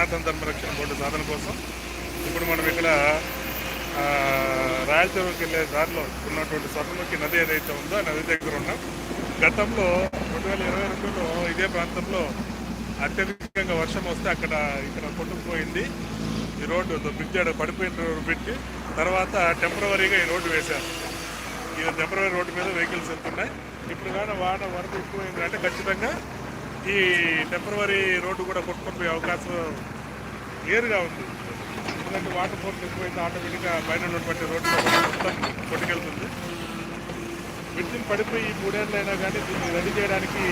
సనాతన ధర్మ రక్షణ బోర్డు సాధన కోసం ఇప్పుడు మనం ఇక్కడ రాయలసీమకి వెళ్ళే దారిలో ఉన్నటువంటి స్వర్ణముఖి నది ఏదైతే ఉందో ఆ నది దగ్గర ఉన్నాం. గతంలో రెండు వేల ఇరవై రెండులో ఇదే ప్రాంతంలో అత్యధికంగా వర్షం వస్తే అక్కడ ఇక్కడ కొట్టుకుపోయింది. ఈ రోడ్డు బ్రిడ్జ్ ఆడ పడిపోయిన బ్రిడ్జ్ తర్వాత టెంపరవరీగా ఈ రోడ్డు వేశారు. ఈ టెంపరవరీ రోడ్డు మీద వెహికల్స్ వెళ్తున్నాయి. ఇప్పుడు కానీ వాన వరకు ఎక్కువైంది అంటే ఖచ్చితంగా ఈ టెంపరవరీ రోడ్డు కూడా కొట్టుకుపోయే పోయే అవకాశం క్లియర్గా ఉంది. ఎందుకంటే వాటర్ ఫోర్స్ ఎక్కువైతే ఆటోమేటిక్గా పైన ఉన్నటువంటి రోడ్డు మొత్తం కొట్టుకెళ్తుంది. విద్యుత్ పడిపోయి ఈ మూడేళ్ళైనా కానీ దీన్ని రెడీ చేయడానికి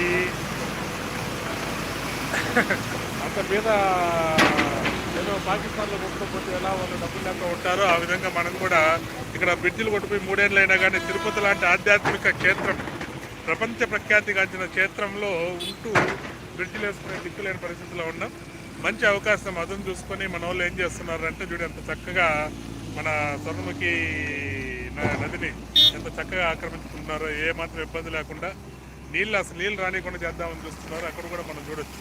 అంత మీద ఏదో పాకిస్తాన్లో కొట్టుకోకపోతే ఎలా వాళ్ళు డబ్బులు లేక ఉంటారో ఆ విధంగా మనం కూడా ఇక్కడ బ్రిడ్జిలు కొట్టుకుపోయి మూడేళ్ళైనా కానీ తిరుపతి లాంటి ఆధ్యాత్మిక క్షేత్రం ప్రపంచ ప్రఖ్యాతిగాంచిన క్షేత్రంలో ఉంటూ బ్రిడ్జిలు వేసుకునే దిక్కులేని పరిస్థితిలో ఉన్నాం. మంచి అవకాశం అదును చూసుకొని మన వాళ్ళు ఏం చేస్తున్నారంటే చూడు ఎంత చక్కగా మన స్వర్ణముఖి న- నదిని ఎంత చక్కగా ఆక్రమించుకుంటున్నారో ఏ మాత్రం ఇబ్బంది లేకుండా నీళ్ళు అసలు నీళ్ళు రానికుండా చేద్దామని చూస్తున్నారు. అక్కడ కూడా మనం చూడొచ్చు.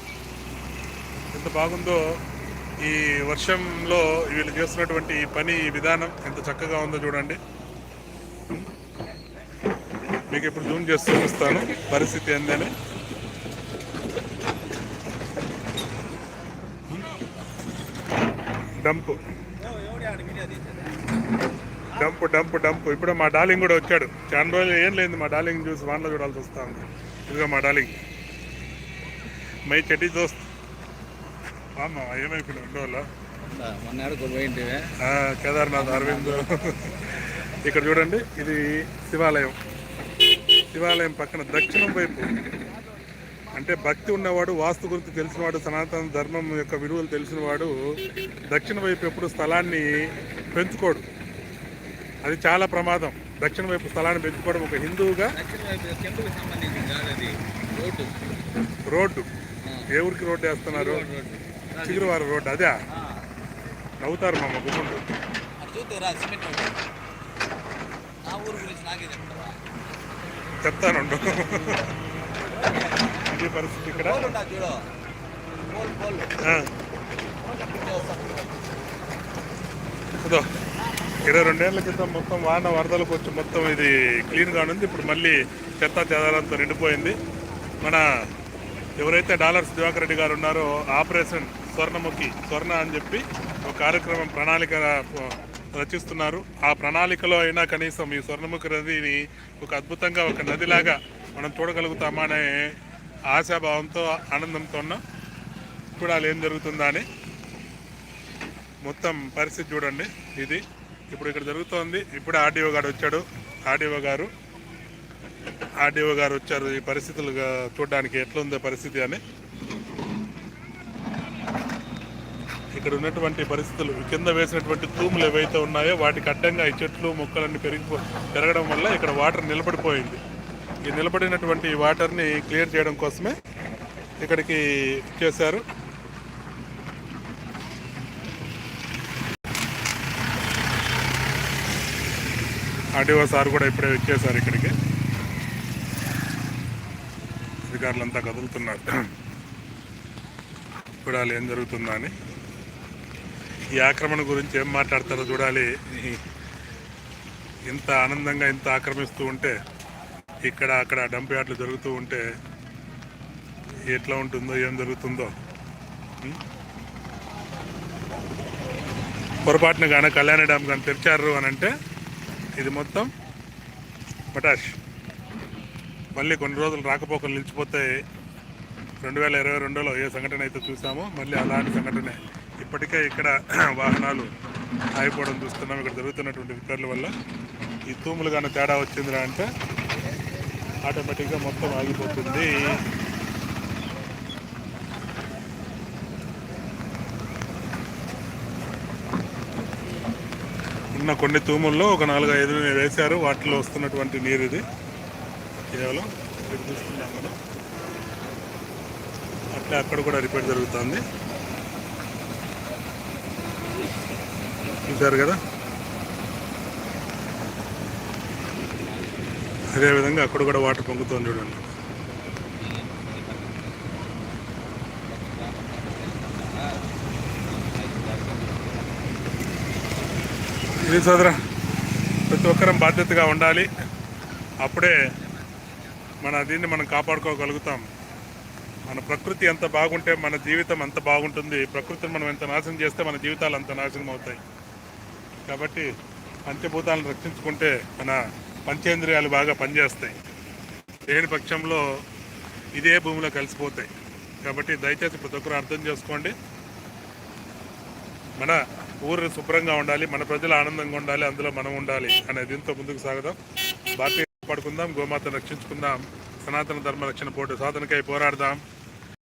ఎంత బాగుందో ఈ వర్షంలో వీళ్ళు చేస్తున్నటువంటి ఈ పని ఈ విధానం ఎంత చక్కగా ఉందో చూడండి. మీకు ఇప్పుడు జూమ్ చేసి చూపిస్తాను పరిస్థితి ఏందని. డంప్ డంప్ డంప్ డంప్ ఇప్పుడు మా డార్లింగ్ కూడా వచ్చాడు. చాలా రోజులు ఏం లేదు. మా డార్లింగ్ చూసి వానలో చూడాల్సి వస్తా ఉంది. ఇదిగో మా డార్లింగ్ మై చెడ్డి దోస్త్. అమ్మ ఏమైపోయినా పోయింటివే కేదార్నాథ్ అరవింద్. ఇక్కడ చూడండి ఇది శివాలయం. శివాలయం పక్కన దక్షిణం వైపు. అంటే భక్తి ఉన్నవాడు వాస్తు గురించి తెలిసినవాడు సనాతన ధర్మం యొక్క విలువలు తెలిసినవాడు దక్షిణ వైపు ఎప్పుడు స్థలాన్ని పెంచుకోడు. అది చాలా ప్రమాదం. దక్షిణ వైపు స్థలాన్ని పెంచుకోవడం ఒక హిందువుగా రోడ్డు. ఏ ఊరికి రోడ్డు వేస్తున్నారు? చిగురువారి రోడ్డు అదే? నవ్వుతారు మా గుమ్ముండు చెప్తానుండు. ఇది పరిస్థితి ఇక్కడ. ఇదో ఇరవై రెండేళ్ళ క్రితం మొత్తం వాన వరదలకు వచ్చి మొత్తం ఇది క్లీన్గా ఉంది. ఇప్పుడు మళ్ళీ చెత్త చెదారంతో నిండిపోయింది. మన ఎవరైతే డాలర్స్ దివాకర్ రెడ్డి గారు ఉన్నారో ఆపరేషన్ స్వర్ణముఖి స్వర్ణ అని చెప్పి ఒక కార్యక్రమం ప్రణాళిక రచిస్తున్నారు. ఆ ప్రణాళికలో అయినా కనీసం ఈ స్వర్ణముఖి నదిని ఒక అద్భుతంగా ఒక నదిలాగా మనం చూడగలుగుతామా అనే ఆశాభావంతో ఆనందంతో ఉన్నాం చూడాలి ఏం జరుగుతుందా అని. మొత్తం పరిస్థితి చూడండి. ఇది ఇప్పుడు ఇక్కడ జరుగుతోంది. ఇప్పుడు ఆర్డీఓ గారు వచ్చాడు. ఆర్డీఓ గారు ఆర్డీఓ గారు వచ్చారు. ఈ పరిస్థితులు చూడడానికి ఎట్లుందో పరిస్థితి అని. ఇక్కడ ఉన్నటువంటి పరిస్థితులు కింద వేసినటువంటి తూములు ఏవైతే ఉన్నాయో వాటికి అడ్డంగా ఈ చెట్లు మొక్కలన్నీ పెరిగిపో పెరగడం వల్ల ఇక్కడ వాటర్ నిలబడిపోయింది. ఈ నిలబడినటువంటి వాటర్ని క్లియర్ చేయడం కోసమే ఇక్కడికి చేశారు. ఆర్డీఓ సార్ కూడా ఇప్పుడే వచ్చేసారు ఇక్కడికి. అధికారులంతా కదులుతున్నారు. చూడాలి ఏం జరుగుతుందా అని ఈ ఆక్రమణ గురించి ఏం మాట్లాడతారో చూడాలి. ఇంత ఆనందంగా ఇంత ఆక్రమిస్తూ ఉంటే ఇక్కడ అక్కడ డంప్ యార్డ్లు జరుగుతూ ఉంటే ఎట్లా ఉంటుందో ఏం జరుగుతుందో? పొరపాటున కానీ కళ్యాణ డ్యామ్ కానీ తెరిచారు అని అంటే ఇది మొత్తం పటాష్. మళ్ళీ కొన్ని రోజులు రాకపోకలు నిలిచిపోతే రెండు వేల ఇరవై రెండులో ఏ సంఘటన అయితే చూసామో మళ్ళీ అలాంటి సంఘటన. ఇప్పటికే ఇక్కడ వాహనాలు ఆగిపోవడం చూస్తున్నాం. ఇక్కడ జరుగుతున్నటువంటి రిపేర్ల వల్ల ఈ తూములు కానీ తేడా వచ్చిందిరా అంటే ఆటోమేటిక్గా మొత్తం ఆగిపోతుంది. ఉన్న కొన్ని తూముల్లో ఒక నాలుగు ఐదు వేశారు. వాటిలో వస్తున్నటువంటి నీరు ఇది. కేవలం ఇక్కడ చూస్తున్నాం మనం. అట్లా అక్కడ కూడా రిపేర్ జరుగుతుంది. చూసారు కదా? అదేవిధంగా అక్కడ కూడా వాటర్ పొంగుతోంది చూడండి. ఇది సోదరా ప్రతి ఒక్కరం బాధ్యతగా ఉండాలి. అప్పుడే మన దీన్ని మనం కాపాడుకోగలుగుతాం. మన ప్రకృతి ఎంత బాగుంటే మన జీవితం అంత బాగుంటుంది. ప్రకృతిని మనం ఎంత నాశనం చేస్తే మన జీవితాలు అంత నాశనం అవుతాయి. కాబట్టి పంచభూతాలను రక్షించుకుంటే మన పంచేంద్రియాలు బాగా పనిచేస్తాయి. లేని పక్షంలో ఇదే భూమిలో కలిసిపోతాయి. కాబట్టి దయచేసి ప్రతి ఒక్కరు అర్థం చేసుకోండి. మన ఊరు శుభ్రంగా ఉండాలి మన ప్రజలు ఆనందంగా ఉండాలి అందులో మనం ఉండాలి అనే దీంతో ముందుకు సాగుదాం. భారతీయ పడుకుందాం గోమాతను రక్షించుకుందాం సనాతన ధర్మ రక్షణ పోటీ సాధనకై పోరాడదాం.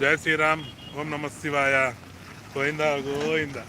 జయ శ్రీరామ్ ఓం నమ శివాయ. గోయిందా గోవిందా.